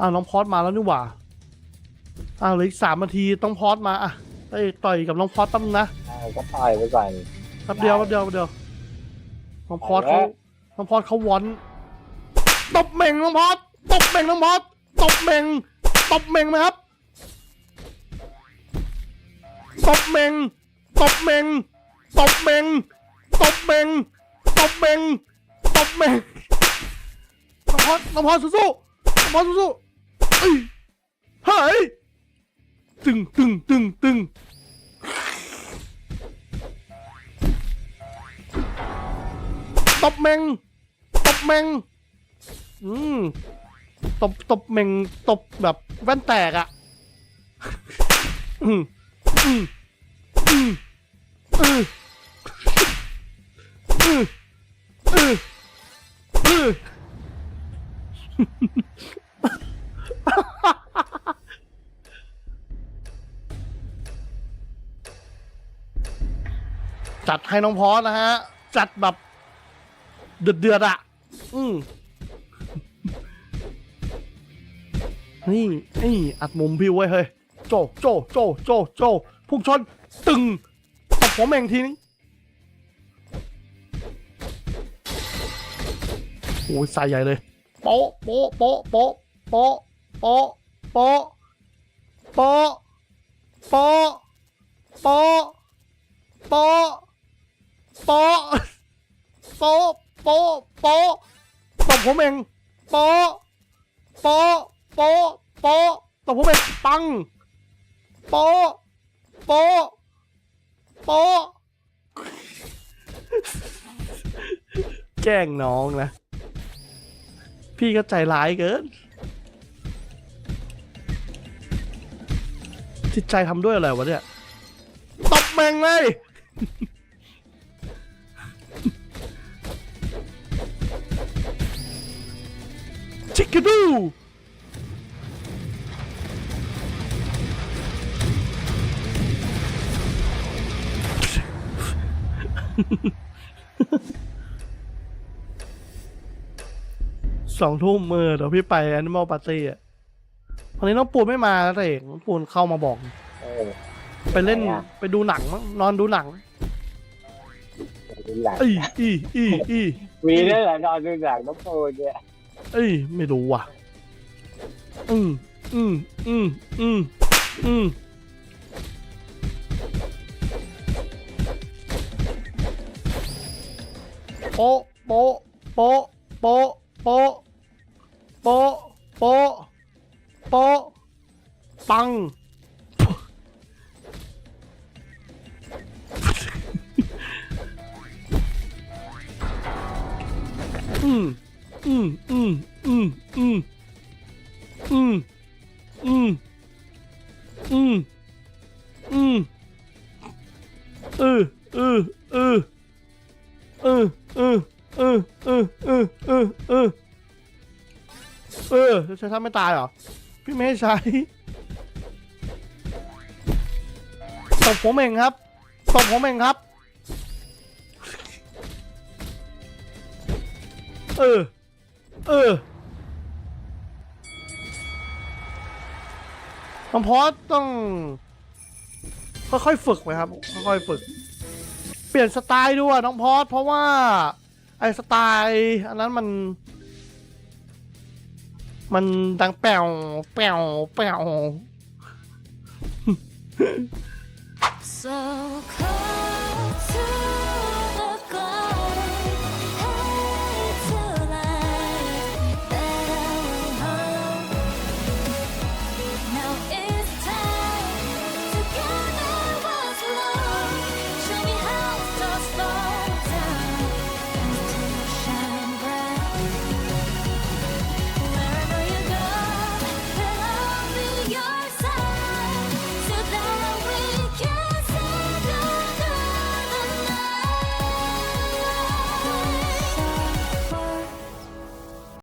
อ้าวน้องพอดมาแล้วนี่หว่าอ้าวเหลืออีกสามนาทีต้องพอดมาอะไปต่อยกับน้องพอดแป๊บนึงนะอ่าก็ต่อยไปก่อนแป๊บเดียวแป๊บเดียวแป๊บเดียวน้องพอดไปแล้เขาวน้องพอดเขาวอนตบเม่งน้องพอดตบเม่งน้องพอดตบเม่งตบเม่งไหมครับตบเม่งตบเม่งตบเม่งตบเม่งตบเม่งตบเม่งน้องพอดน้องพอดสู้ๆน้องพอดสู้ๆ เฮ้ยตึงตึงตึงตึงตบเมงตบเมงอืมตบตบเมงตบแบบแว่นแตกอะ่ะอืมอืมอืมอืมอืมอืมอืม จัดให้น้องพอสนะฮะ จัดแบบเดือดเดือดๆอะ อืมนี่นี่อัดมุมพี่ไว้เฮ้ย โจ โจ โจ โจ โจพุ่งชน ตึงตบผมเองทีนึงโอ้ยใส่ใหญ่เลยโป๊ะโป๊ะโป๊ะโป๊ะโป๊ะโป๊ะโป๊ะโป๊ะโป๊ะโป๊ะโป๊ะ โป๊ะโป๊ะโป๊ะโป๊ะตบผมเองโป๊ะโป๊ะโป๊ะโป๊ะตบผมเองปังโป๊ะโป๊ะโป๊ะแกล้งน้องนะ พี่ก็ใจร้ายเกิน จิตใจทำด้วยอะไรวะเนี่ย ตบแมงเลย ชิคกดูสองทุ่มมือเดี๋ยวพี่ไปแอนิมอลปาร์ตี้อะวันนี้น้องปูนไม่มาแล้วแต่เอกน้องปูนเข้ามาบอก เออไปเล่นไหนอะไปดูหนังมั้งนอนดูหนังดูหลังอีอีอีอีมีด้วยเหรอนอนดูหลังน้องโปนเนี่ย เอ้ย ไม่รู้ว่ะ อืมอืมอืมอืมอืมโป๊ะโป๊ะโป๊ะโป๊ะโป๊ะโป๊ะโป๊ะโปะปัง อืม อืมอืมอืมอืมอืมอืมอืมเออเออเออเออเออเออเออเออเออเออเออใช้ทำไม่ตายเหรอ พี่ไม่ให้ใช้ตบผมเองครับตบผมเองครับ เออ เออน้องพอสต้อง ค่อยๆฝึกไหมครับ ค่อยๆฝึก เปลี่ยนสไตล์ด้วยน้องพอสเพราะว่า ไอ้สไตล์อันนั้นมัน มันดังแป่วแป่วแป่ว So cold.